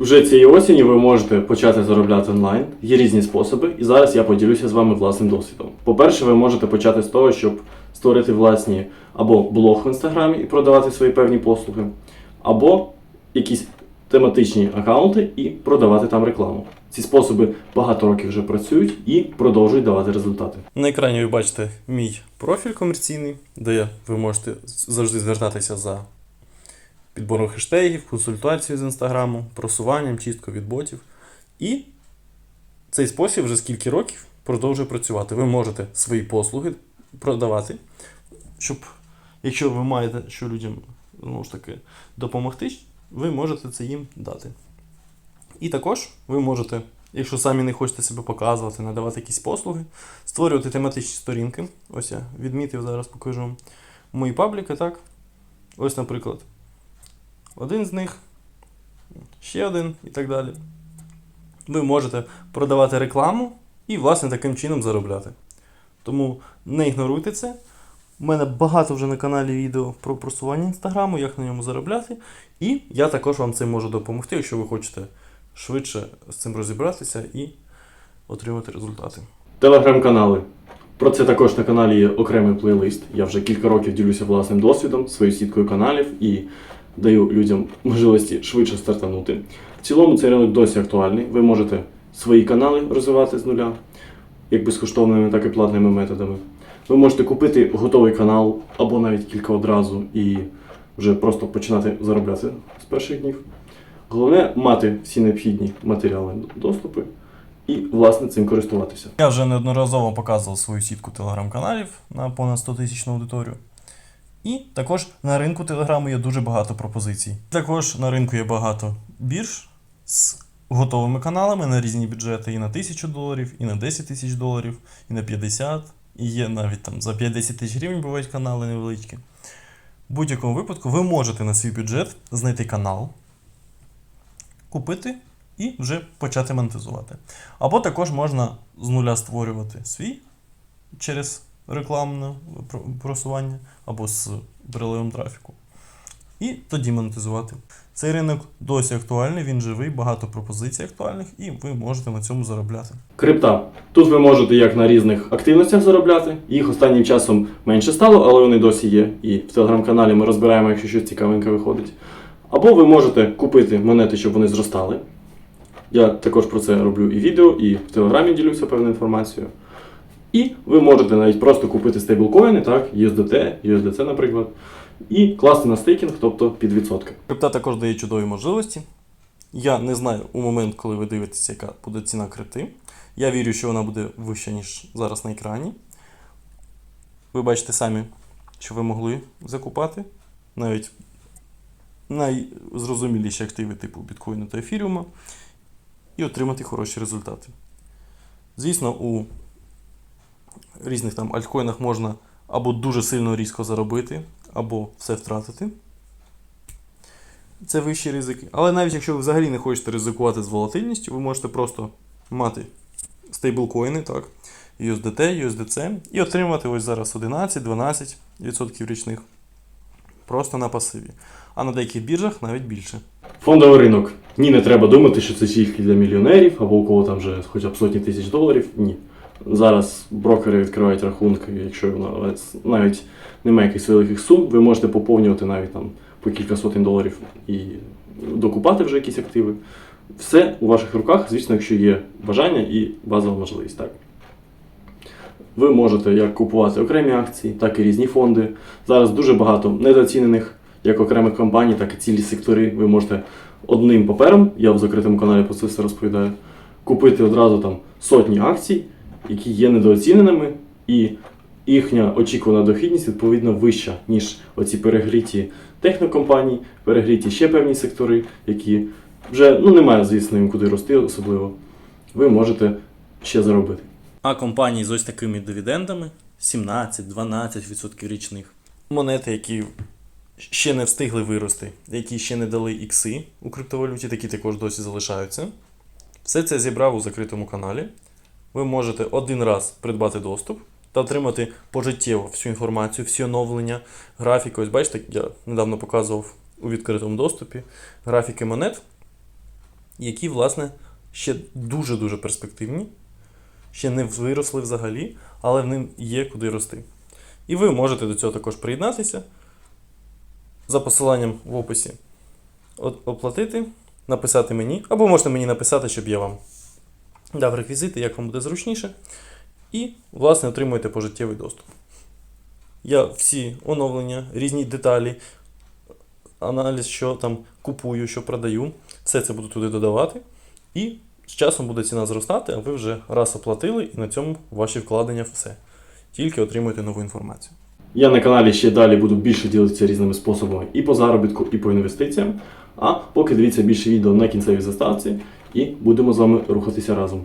Вже цієї осені ви можете почати заробляти онлайн. Є різні способи, і зараз я поділюся з вами власним досвідом. По-перше, ви можете почати з того, щоб створити власні або блог в інстаграмі і продавати свої певні послуги, або якісь тематичні аккаунти і продавати там рекламу. Ці способи багато років вже працюють і продовжують давати результати. На екрані ви бачите мій профіль комерційний, де ви можете завжди звертатися за підбором хештегів, консультацією з інстаграму, просуванням, чисткою від ботів. І цей спосіб вже скільки років продовжує працювати. Ви можете свої послуги продавати, щоб, якщо ви маєте що людям знову ж таки, допомогти, ви можете це їм дати. І також ви можете, якщо самі не хочете себе показувати, надавати якісь послуги, створювати тематичні сторінки. Ось я відмітив, зараз покажу вам мої пабліки, так? Ось, наприклад, один з них, ще один і так далі. Ви можете продавати рекламу і, власне, таким чином заробляти. Тому не ігноруйте це. У мене багато вже на каналі відео про просування інстаграму, як на ньому заробляти. І я також вам цим можу допомогти, якщо ви хочете швидше з цим розібратися і отримати результати. Телеграм-канали. Про це також на каналі є окремий плейлист. Я вже кілька років ділюся власним досвідом, своєю сіткою каналів і даю людям можливості швидше стартанути. В цілому цей ринок досі актуальний. Ви можете свої канали розвивати з нуля, як безкоштовними, так і платними методами. Ви можете купити готовий канал або навіть кілька одразу і вже просто починати заробляти з перших днів. Головне мати всі необхідні матеріали доступи і, власне, цим користуватися. Я вже неодноразово показував свою сітку телеграм-каналів на понад 100 тисячну аудиторію. І також на ринку Телеграму є дуже багато пропозицій. Також на ринку є багато бірж з готовими каналами на різні бюджети і на 1000 доларів, і на 10 тисяч доларів, і на 50, і є навіть там за 50 тисяч гривень бувають канали невеличкі. В будь-якому випадку ви можете на свій бюджет знайти канал, купити і вже почати монетизувати. Або також можна з нуля створювати свій через рекламне просування або з приливом трафіку. І тоді монетизувати. Цей ринок досі актуальний, він живий, багато пропозицій актуальних, і ви можете на цьому заробляти. Крипта. Тут ви можете як на різних активностях заробляти. Їх останнім часом менше стало, але вони досі є. І в телеграм-каналі ми розбираємо, якщо щось цікавеньке виходить. Або ви можете купити монети, щоб вони зростали. Я також про це роблю і відео, і в телеграмі ділюся певною інформацією. І ви можете навіть просто купити стейблкоїни, так, USDT, USDC, наприклад, і класти на стейкінг, тобто під відсотки. Крипта також дає чудові можливості. Я не знаю у момент, коли ви дивитеся, яка буде ціна крипти. Я вірю, що вона буде вища, ніж зараз на екрані. Ви бачите самі, що ви могли закупати. Навіть найзрозуміліші активи типу біткоїну та ефіріума. І отримати хороші результати. Звісно, у різних там альткоїнах можна або дуже сильно різко заробити, або все втратити. Це вищі ризики. Але навіть якщо ви взагалі не хочете ризикувати з волатильністю, ви можете просто мати стейблкоїни, так, USDT, USDC, і отримувати ось зараз 11-12% річних. Просто на пасиві. А на деяких біржах навіть більше. Фондовий ринок. Ні, не треба думати, що це тільки для мільйонерів або у кого там вже хоча б сотні тисяч доларів. Ні. Зараз брокери відкривають рахунки, якщо навіть немає якихось великих сум, ви можете поповнювати навіть там по кілька сотень доларів і докупати вже якісь активи. Все у ваших руках, звісно, якщо є бажання і базова можливість. Так. Ви можете як купувати окремі акції, так і різні фонди. Зараз дуже багато недооцінених як окремих компаній, так і цілі сектори. Ви можете одним папером, я в закритому каналі про це все розповідаю, купити одразу там сотні акцій, які є недооціненими, і їхня очікувана дохідність відповідно вища, ніж оці перегріті технокомпанії, перегріті ще певні сектори, які вже ну, немає, звісно, їм куди рости особливо. Ви можете ще заробити. А компанії з ось такими дивідендами 17-12% річних. Монети, які ще не встигли вирости, які ще не дали ікси у криптовалюті, такі також досі залишаються. Все це зібрав у закритому каналі. Ви можете один раз придбати доступ та отримати пожиттєво всю інформацію, всі оновлення, графіки. Ось бачите, я недавно показував у відкритому доступі графіки монет, які, власне, ще дуже-дуже перспективні, ще не виросли взагалі, але в ним є куди рости. І ви можете до цього також приєднатися за посиланням в описі. Оплатити, написати мені, або можете мені написати, щоб я вам дав реквізити, як вам буде зручніше. І, власне, отримуєте пожиттєвий доступ. Я всі оновлення, різні деталі, аналіз, що там купую, що продаю, все це буду туди додавати. І з часом буде ціна зростати, а ви вже раз оплатили, і на цьому ваші вкладення все. Тільки отримуєте нову інформацію. Я на каналі ще далі буду більше ділитися різними способами і по заробітку, і по інвестиціям. А поки дивіться більше відео на кінцевій заставці, і будемо з вами рухатися разом.